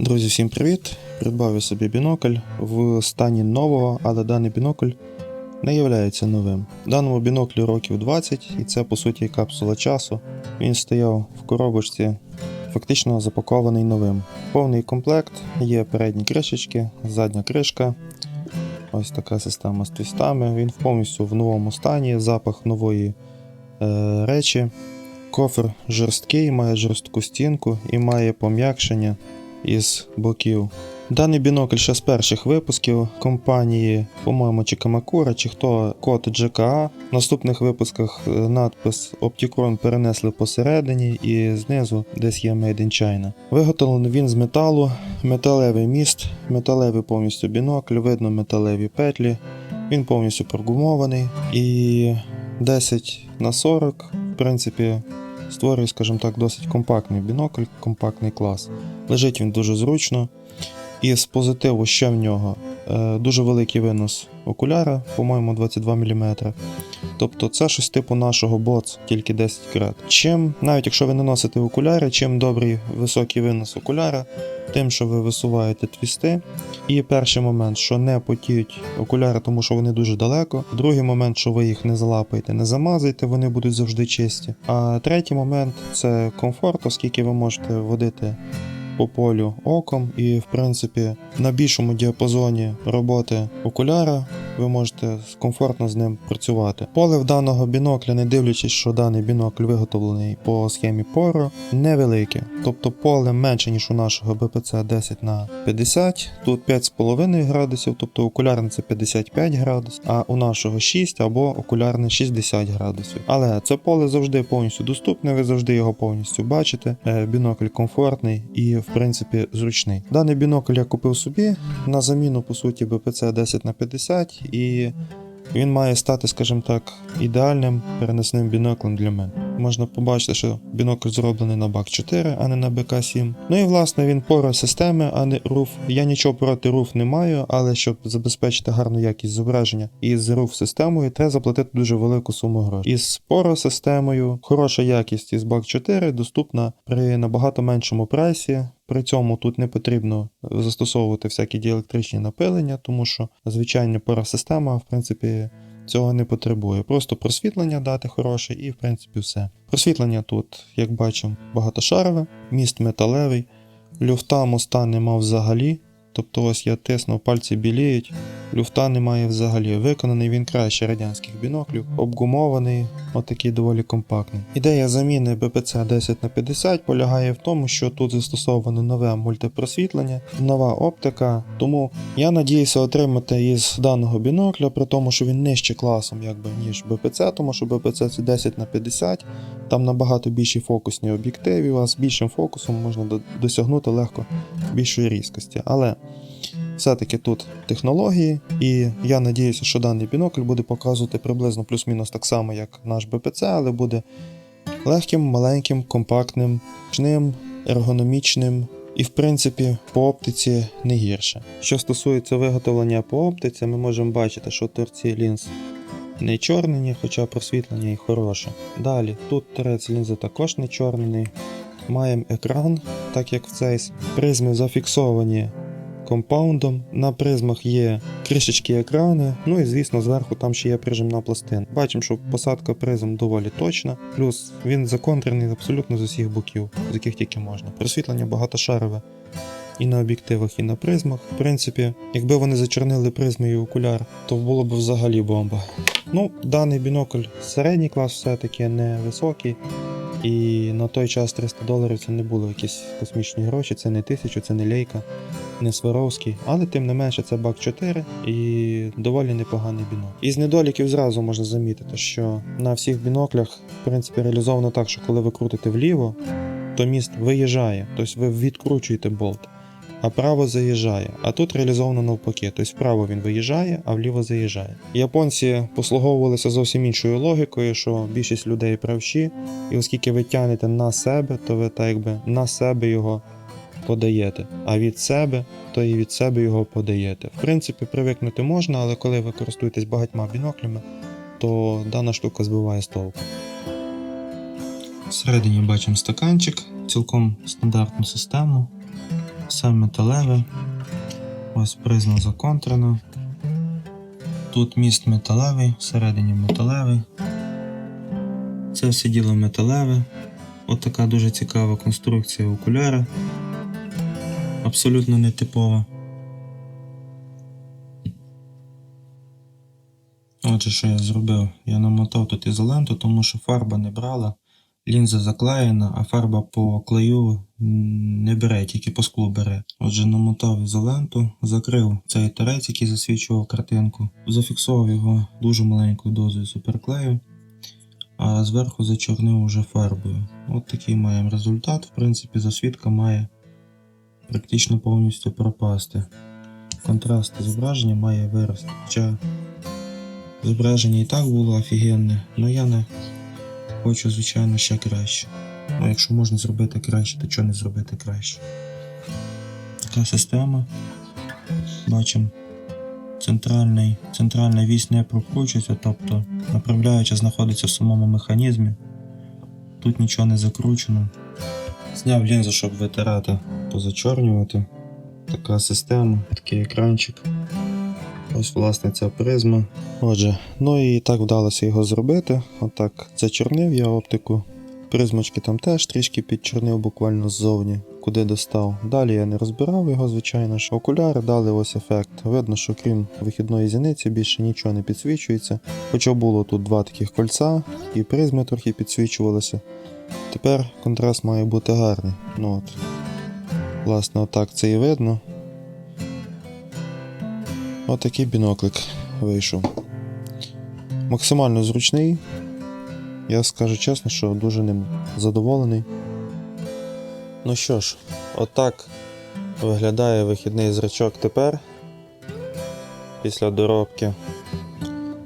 Друзі, всім привіт! Придбав собі бінокль в стані нового, але даний бінокль не є новим. Даному біноклю років 20, і це по суті капсула часу. Він стояв в коробочці, фактично запакований новим. Повний комплект, є передні кришечки, задня кришка. Ось така система з твістами. Він повністю в новому стані, запах нової е, речі. Кофр жорсткий, має жорстку стінку і має пом'якшення із боків. Даний бінокль ще з перших випусків компанії, по-моєму, чи Камакура, чи хто код GKA. В наступних випусках е, надпис Opticron перенесли посередині і знизу десь є Made in China. Виготовлений він з металу, металевий міст, металевий повністю бінокль, видно металеві петлі. Він повністю прогумований і 10 на 40, в принципі, створює, скажімо так, досить компактний бінокль, компактний клас. Лежить він дуже зручно. І з позитиву ще в нього дуже великий винос окуляра, по-моєму, 22 мм. Тобто це щось типу нашого боц, тільки 10 крат. Чим, навіть якщо ви не носите окуляри, чим добрий високий винос окуляра, тим, що ви висуваєте твісти. І перший момент, що не потіють окуляри, тому що вони дуже далеко. Другий момент, що ви їх не залапаєте, не замазаєте, вони будуть завжди чисті. А третій момент це комфорт, оскільки ви можете водити по полю оком, і в принципі на більшому діапазоні роботи окуляра ви можете комфортно з ним працювати. Поле в даного бінокля, не дивлячись, що даний бінокль виготовлений по схемі Poro, невелике. Тобто поле менше, ніж у нашого BPC 10 на 50, тут 5,5 градусів, тобто окулярне це 55 градусів, а у нашого 6 або окулярне 60 градусів. Але це поле завжди повністю доступне, ви завжди його повністю бачите. Е, Бінокль комфортний і, в принципі, зручний. Даний бінокль я купив собі на заміну, по суті, BPC 10 на 50 і він має стати, скажімо так, ідеальним переносним біноклем для мене. Можна побачити, що бінокль зроблений на бак 4, а не на БК7. Ну і власне він пора системи, а не RUF. Я нічого проти RUF не маю, але щоб забезпечити гарну якість зображення із RUF системою, треба заплатити дуже велику суму грошей. Із Poro системою хороша якість із бак 4 доступна при набагато меншому прайсі. При цьому тут не потрібно застосовувати всякі діелектричні напилення, тому що звичайна парасистема, в принципі, цього не потребує. Просто просвітлення дати хороше і, в принципі, все. Просвітлення тут, як бачимо, багатошарове, міст металевий, люфта моста нема взагалі. Тобто ось я тиснув, пальці біліють, люфта немає взагалі. Виконаний він краще радянських біноклів, обгумований, отакий доволі компактний. Ідея заміни BPC 10 на 50 полягає в тому, що тут застосовано нове мультипросвітлення, нова оптика. Тому я надіюся отримати із даного бінокля, при тому, що він нижче класом, якби ніж BPC, тому що BPC це 10 на 50, там набагато більші фокусні об'єктиви, а з більшим фокусом можна досягнути легко більшої різкості. Але все-таки тут технології, і я надіюся, що даний бінокль буде показувати приблизно плюс-мінус так само, як наш BPC, але буде легким, маленьким, компактним, зручним, ергономічним. І, в принципі, по оптиці не гірше. Що стосується виготовлення по оптиці, ми можемо бачити, що торці лінз не чорнені, хоча просвітлення і хороше. Далі, тут торець лінзи також не чорнений. Маємо екран, так як в цей призми зафіксовані компаундом. На призмах є кришечки екрани, ну і звісно, зверху там ще є прижимна пластина. Бачимо, що посадка призм доволі точна, плюс він законтрений абсолютно з усіх боків, з яких тільки можна. Просвітлення багатошарове і на об'єктивах, і на призмах. В принципі, якби вони зачорнили призми і окуляр, то було б взагалі бомба. Ну, даний бінокль середній клас, все-таки не високий. І на той час 300 доларів це не було якісь космічні гроші, це не тисячу, це не лейка, не Сваровський, але тим не менше це бак 4 і доволі непоганий бінокль. Із недоліків зразу можна замітити, що на всіх біноклях в принципі реалізовано так, що коли ви крутите вліво, то міст виїжджає, тобто ви відкручуєте болт, а право заїжджає. А тут реалізовано навпаки, тобто вправо він виїжджає, а вліво заїжджає. Японці послуговувалися зовсім іншою логікою, що більшість людей правші, і оскільки ви тягнете на себе, то ви так якби на себе його подаєте, а від себе, то і від себе його подаєте. В принципі, привикнути можна, але коли ви користуєтесь багатьма біноклями, то дана штука збиває з толку. Всередині бачимо стаканчик, цілком стандартну систему. Все металеве. Ось призма законтрена. Тут міст металевий, всередині металевий. Це все діло металеве. От дуже цікава конструкція окуляра. Абсолютно нетипова. Отже, що я зробив? Я намотав тут ізоленту, тому що фарба не брала, лінза заклеєна, а фарба по клею не бере, тільки по склу бере. Отже, намотав ізоленту, закрив цей терець, який засвічував картинку, зафіксував його дуже маленькою дозою суперклею, а зверху зачорнив уже фарбою. От такий маємо результат. В принципі, засвідка має практично повністю пропасти. Контраст зображення має вирости. Хоча Зображення і так було офігенне, але я не хочу, звичайно, ще краще. Ну, якщо можна зробити краще, то чого не зробити краще? Така система. Бачимо, центральний, центральна вісь не прокручується, тобто направляюча знаходиться в самому механізмі. Тут нічого не закручено. Зняв лінзу, щоб витирати, позачорнювати. Така система, такий екранчик. Ось власне ця призма. Отже, ну і так вдалося його зробити. Отак зачорнив я оптику. Призмочки там теж трішки підчорнив буквально ззовні, куди достав. Далі я не розбирав його, звичайно ж. Окуляри дали ось ефект. Видно, що крім вихідної зіниці більше нічого не підсвічується. Хоча було тут два таких кольця, і призми трохи підсвічувалися. Тепер контраст має бути гарний. Ну от. Власне, отак це і видно. Отакий біноклик вийшов. Максимально зручний. Я скажу чесно, що дуже ним задоволений. Ну що ж, отак виглядає вихідний зрачок тепер. Після доробки.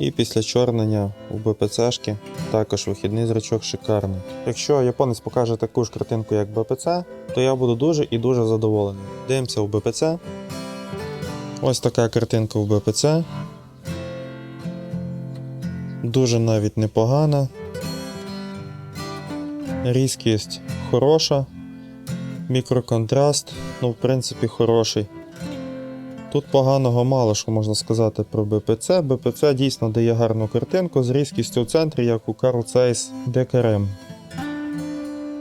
І після чорнення у БПЦшки також вихідний зрачок шикарний. Якщо японець покаже таку ж картинку, як БПЦ, то я буду дуже і дуже задоволений. Дивимося у БПЦ. Ось така картинка в БПЦ. Дуже навіть непогана. Різкість хороша. Мікроконтраст, ну, в принципі, хороший. Тут поганого мало що можна сказати про БПЦ. БПЦ дійсно дає гарну картинку з різкістю в центрі, як у Carl Zeiss DKRM.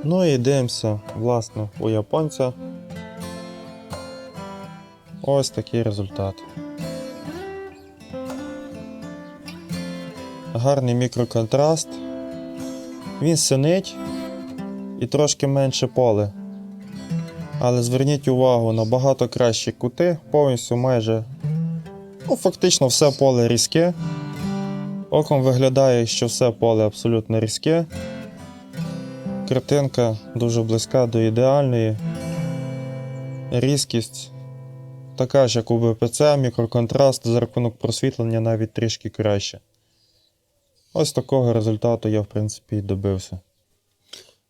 Ну і дивимося, власне, у японця. Ось такий результат. Гарний мікроконтраст. Він синить і трошки менше поле. Але зверніть увагу, набагато кращі кути, повністю майже. Ну, фактично все поле різке. Оком виглядає, що все поле абсолютно різке. Картинка дуже близька до ідеальної. Різкість така ж, як у БПЦ, мікроконтраст за рахунок просвітлення навіть трішки краще. Ось такого результату я, в принципі, і добився.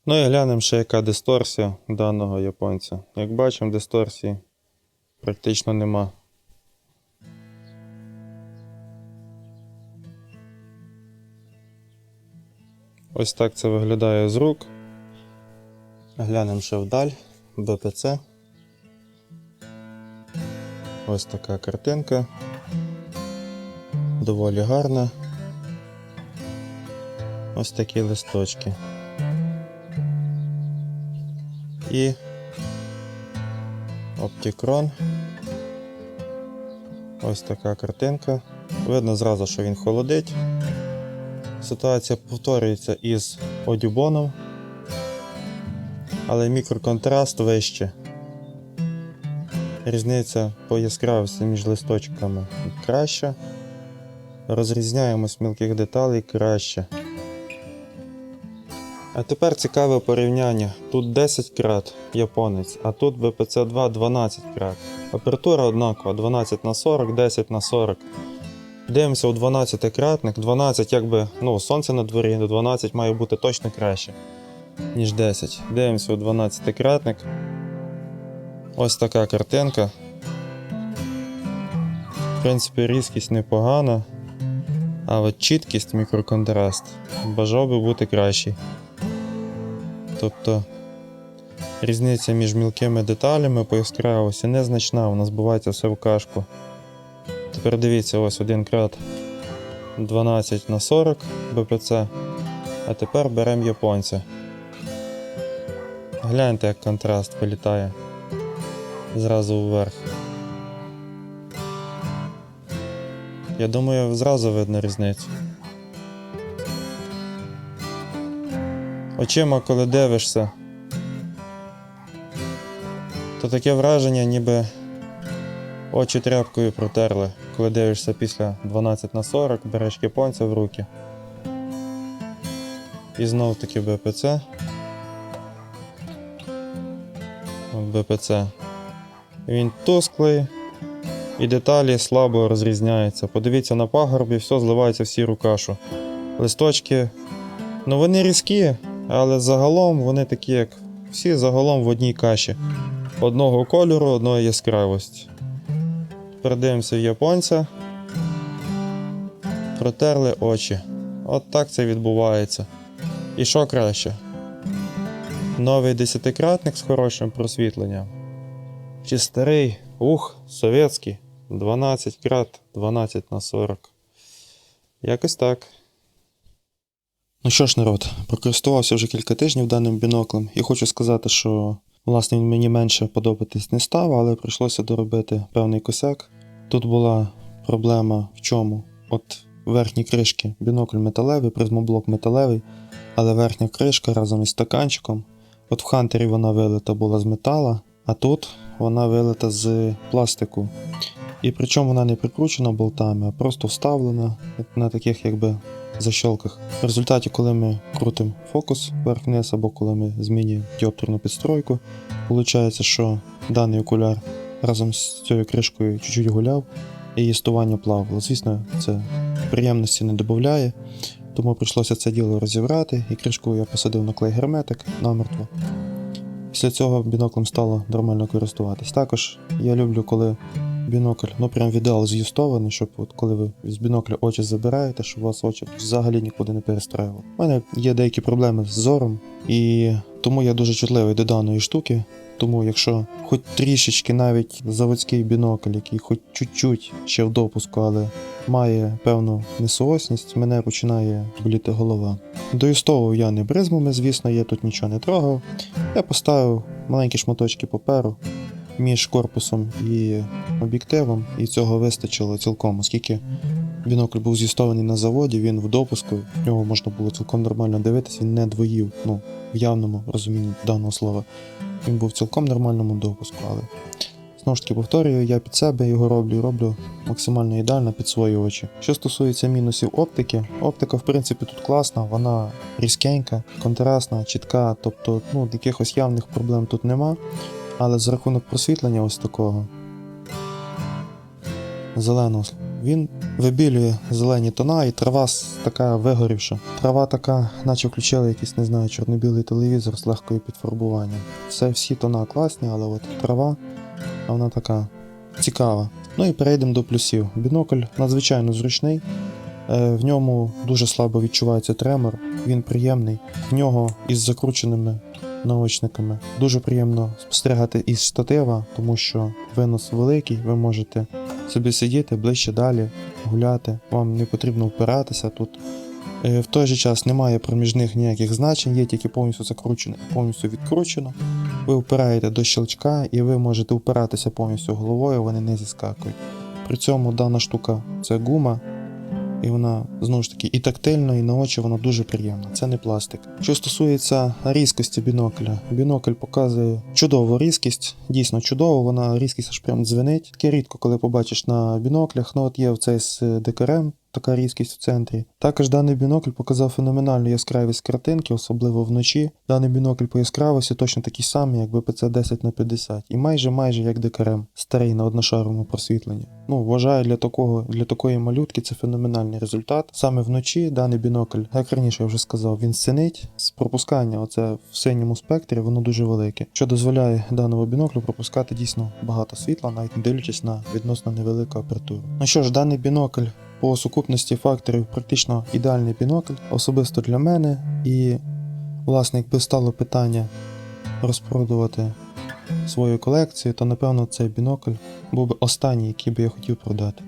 Ну і глянемо ще, яка дисторсія даного японця. Як бачимо, дисторсії практично нема. Ось так це виглядає з рук. Глянемо ще вдаль, БПЦ. Ось така картинка. Доволі гарна. Ось такі листочки. І Оптікрон. Ось така картинка. Видно зразу, що він холодить. Ситуація повторюється із одюбоном, але мікроконтраст вище. Різниця по яскравості між листочками краща. Розрізняємось мілких деталей краще. А тепер цікаве порівняння. Тут 10 крат японець, а тут ВПЦ2 12 крат. Апертура однакова 12 на 40, 10 на 40. Дивимося у 12 кратник. 12, якби ну, сонце на дворі, до 12 має бути точно краще, ніж 10. Дивимося у 12 кратник. Ось така картинка. В принципі, різкість непогана. А чіткість мікроконтраст бажав би бути кращий. Тобто Різниця між мілкими деталями по яскравості незначна, вона збивається все в кашку. Тепер дивіться, ось один крат 12 на 40 БПЦ. А тепер беремо японця. Гляньте, як контраст вилітає зразу вверх. Я думаю, зразу видно різницю. Очима, коли дивишся, то таке враження, ніби очі тряпкою протерли, коли дивишся після 12 на 40, береш японця в руки. І знов таки БПЦ. БПЦ. Він тусклий і деталі слабо розрізняються. Подивіться на пагорбі, все зливається в сіру кашу. Листочки, ну вони різкі, але загалом вони такі, як всі загалом в одній каші. Одного кольору, одної яскравості. Передивимося в японця. Протерли очі. От так це відбувається. І що краще? Новий десятикратник з хорошим просвітленням. Чи старий, ух, совєтський, 12 крат, 12 на 40. Якось так. Ну що ж, народ, прокористувався вже кілька тижнів даним біноклем, і хочу сказати, що власне він мені менше подобатись не став, але прийшлося доробити певний косяк. Тут була проблема в чому? От верхні кришки, бінокль металевий, призмоблок металевий, але верхня кришка разом із стаканчиком. От в хантері вона вилита була з метала, а тут вона вилита з пластику. І причому вона не прикручена болтами, а просто вставлена на таких якби защолках. В результаті, коли ми крутимо фокус вверх-вниз, або коли ми змінюємо діоптерну підстройку, виходить, що даний окуляр разом з цією кришкою чуть-чуть гуляв, і її стування плавало. Звісно, це приємності не додає, тому прийшлося це діло розібрати, і кришку я посадив на клей герметик намертво. Після цього біноклем стало нормально користуватись. Також я люблю, коли бінокль, ну прям в з'юстований, щоб от коли ви з бінокля очі забираєте, щоб у вас очі взагалі нікуди не перестраювали. У мене є деякі проблеми з зором, і тому я дуже чутливий до даної штуки. Тому, якщо хоч трішечки навіть заводський бінокль, який хоч чуть-чуть ще в допуску, але має певну несуосність, мене починає боліти голова. Доюстовував я не бризмами, звісно, я тут нічого не трогав. Я поставив маленькі шматочки паперу між корпусом і об'єктивом, і цього вистачило цілком, оскільки бінокль був з'їстований на заводі, він в допуску, в нього можна було цілком нормально дивитися, він не двоїв, ну, в явному розумінні даного слова. Він був в цілком нормальному допуску, але знову ж таки повторюю, я під себе його роблю і роблю максимально ідеально під свої очі. Що стосується мінусів оптики, оптика, в принципі, тут класна, вона різкенька, контрастна, чітка, тобто ну, якихось явних проблем тут нема. Але за рахунок просвітлення ось такого зеленого, він вибілює зелені тона, і трава така вигорівша. Трава така, наче включили якийсь, не знаю, чорно-білий телевізор з легкою підфарбуванням. Все, всі тона класні, але от трава, а вона така цікава. Ну і перейдемо до плюсів. Бінокль надзвичайно зручний. Е, В ньому дуже слабо відчувається тремор, він приємний. В нього із закрученими наочниками. Дуже приємно спостерігати із штатива, тому що винос великий, ви можете собі сидіти ближче далі, гуляти, вам не потрібно впиратися тут. Е, В той же час немає проміжних ніяких значень, є тільки повністю закручено повністю відкручено. Ви впираєте до щелчка і ви можете впиратися повністю головою, вони не зіскакують. При цьому дана штука це гума, і вона знову ж таки і тактильно, і на очі вона дуже приємна. Це не пластик. Що стосується різкості бінокля, бінокль показує чудову різкість, дійсно чудово, вона різкість аж прям дзвенить. Таке рідко, коли побачиш на біноклях. Ну от є в цей з декарем. Така різкість в центрі. Також даний бінокль показав феноменальну яскравість картинки, особливо вночі. Даний бінокль по яскравості точно такий самий, як БПЦ 10 на 50 і майже майже як декарем, старий на одношаровому просвітленні. Ну, вважаю, для такого для такої малютки це феноменальний результат. Саме вночі даний бінокль, як раніше я вже сказав, він синить з пропускання. Оце в синьому спектрі, воно дуже велике, що дозволяє даному біноклю пропускати дійсно багато світла, навіть не дивлячись на відносно невелику апертуру. Ну що ж, даний бінокль по сукупності факторів практично ідеальний бінокль, особисто для мене. І, власне, якби стало питання розпродувати свою колекцію, то напевно цей бінокль був би останній, який би я хотів продати.